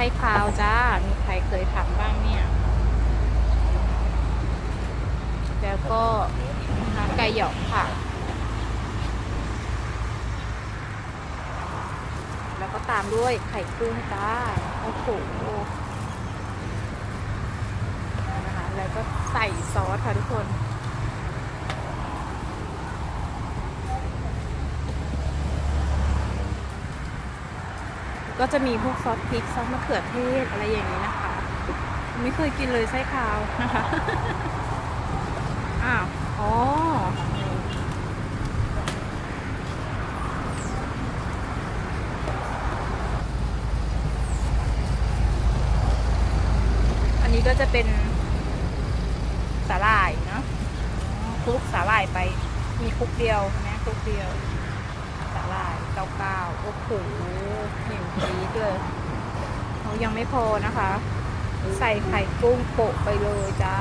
ส้คาวจ้า มีใครเคยทำบ้างเนี่ย แล้วก็น้ำไก่หยอกค่ะ แล้วก็ตามด้วยไข่กุ้งจ้า โอ้โหนะคะ แล้วก็ใส่ซอสค่ะทุกคน ก็จะมีพวกซอสพริกซอสมะเขือเทศอะไรอย่างนี้นะคะ ไม่เคยกินเลยไส้คาวนะคะอ้าวอ๋ออันนี้ก็จะเป็นสาหร่ายเนาะคลุกสาหร่ายไป มีคลุกเดียวนะคลุกเดียว สาหร่ายเก้าเก้าโอ้โห อย่างนี้เลยเขายังไม่พอนะคะ ใส่ไข่กุ้งโปะไปเลยจ้า